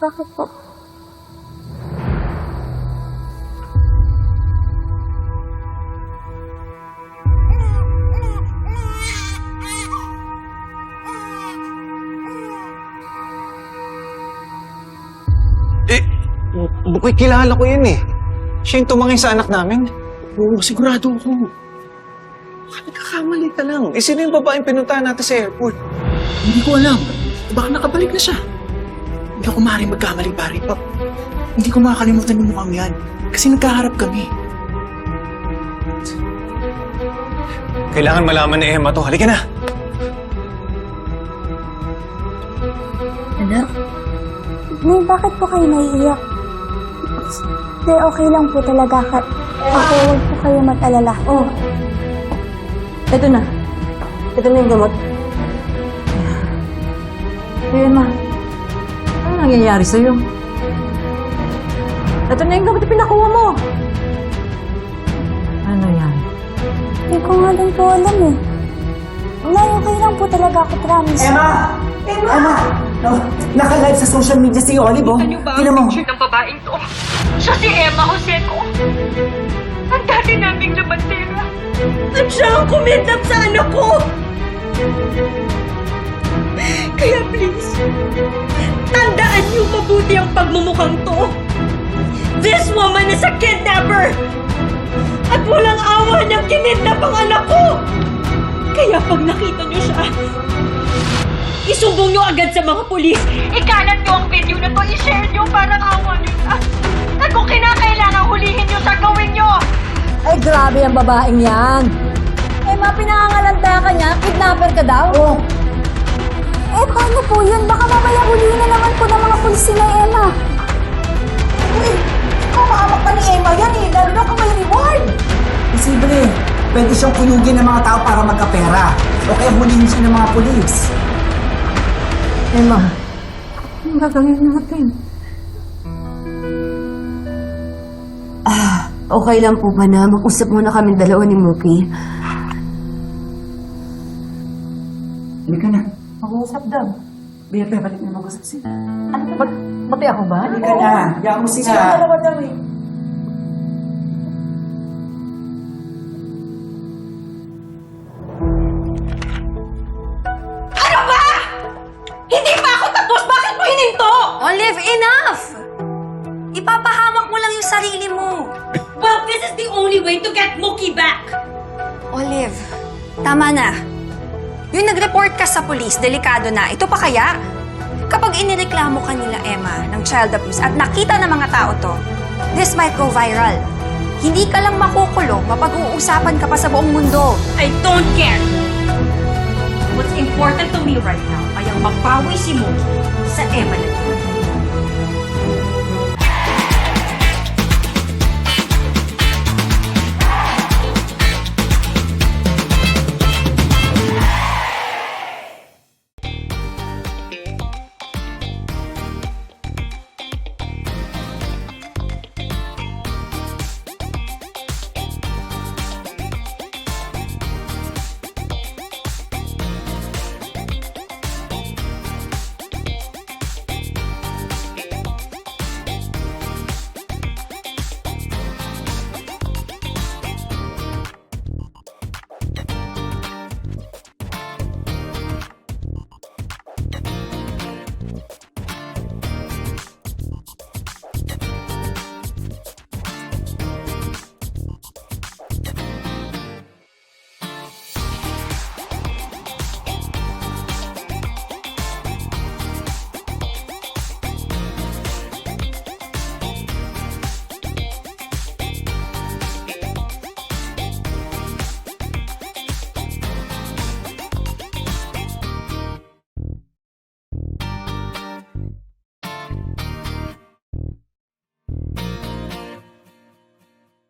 Bakit po? Eh, Bukoy, kilala ko yun eh. Siya yung tumangin sa anak namin. Oo, sigurado ako. Baka nagkakamali ka lang. Eh, sino yung babaeng pinuntahan natin sa airport? Hindi ko alam. Baka nakabalik na siya. Hindi ako maaaring magkamali, pare. Pa, hindi ko makakalimutan yung mukhang yan. Kasi nagkaharap kami. Kailangan malaman ni Emma to. Halika na. Anak? Nay, bakit po kayo naiiyak? Nay, okay lang po talaga. Ka ako, huwag po kayo mag-alala. Oh. Ito na. Ito na yung gamot. Eh, ma. Ano nangyayari sa'yo? Ito na yung gamot na pinakuha mo. Ano nangyayari? Hindi ko nga din po alam eh. Nay, okay lang po talaga ako, promise. Emma! Emma! No, naka-live sa social media si Olive, oh. Ano ba Tingnan mo. ang picture ng babaeng to? Siya si Emma Joseco. Ang dati naming labandera. At siya ang kumidnap sa anak ko. Kaya please, tandaan niyo mabuti ang pagmumukhang to. This woman is a kidnapper! At walang awa niyang kinidnap ang anak ko! Kaya pag nakita niyo siya, isumbong niyo agad sa mga pulis. Ikalat niyo ang video na to, i-share niyo para awa niyo siya. At kung kinakailangan hulihin niyo siya, gawin niyo! Ay, grabe ang babaeng yan. Eh, ma, pinangangalanda ka niya. Kidnapper ka daw. Oh, Eh, paano po yun? Baka mamaya hulihin na naman po ng mga pulis sila, Emma. uy! Ikaw maamak pa ni Emma yan, eh. Lalo na kung may reward. Posible. Pwede siyang kuyugin ng mga tao para magkapera. O kaya hulihin siya ng mga polis. Emma, anong gagawin natin? Ah, okay lang po ba na mag-usap muna kami dalawa ni Mookie? Halika na. Mag-usap daw. BFF, balik na mag-usap siya. Ano ba? Pati ako ba? Halika na. Diyan mo sila. dalawa daw eh. Ano ba? Hindi pa ako tapos! Bakit mo hininto? Olive, enough! Ipapahamak mo lang yung sarili mo. Well, this is the only way to get Mookie back! Olive, tama na. Yung nag-report ka sa police, delikado na. Ito pa kaya? Kapag inireklamo ka nila, Emma, ng child abuse at nakita ng mga tao to, this might go viral. Hindi ka lang makukulong, mapag-uusapan ka pa sa buong mundo. I don't care! What's important to me right now ay ang mapawi si Mookie sa Emma